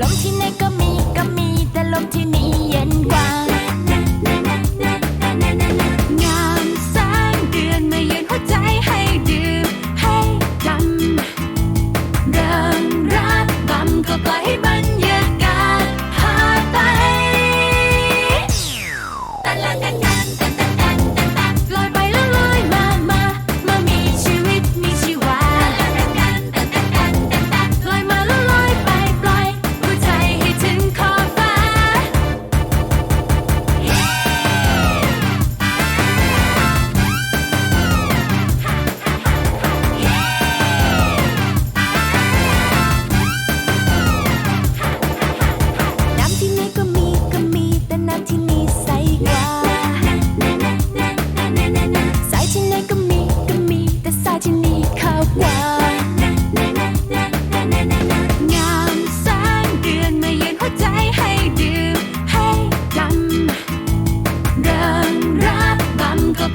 ลมที่ไหนก็มีก็มีแต่ลมที่นี่เย็นกว่า งามแสงเดือนมาเยือนหัวใจให้ดื่มให้ดำเริ่มรักดำก็ปล่อยให้บรรยากาศพาไปตลาด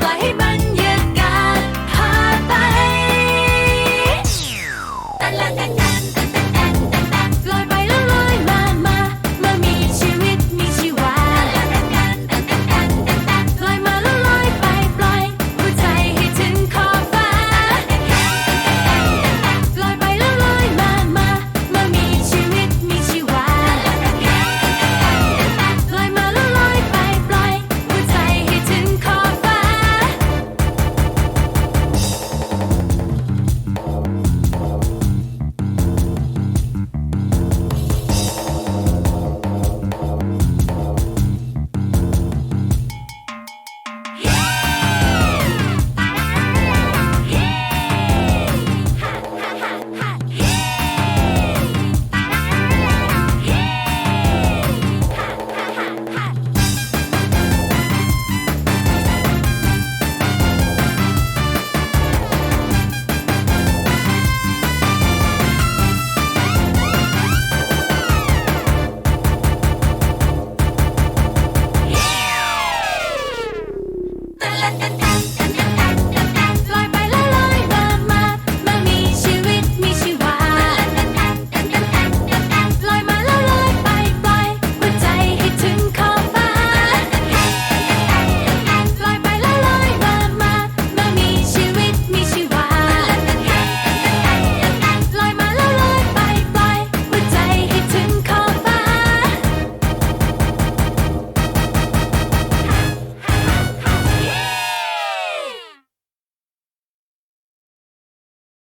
ปล่อยให้บรรยากาไปตลากัน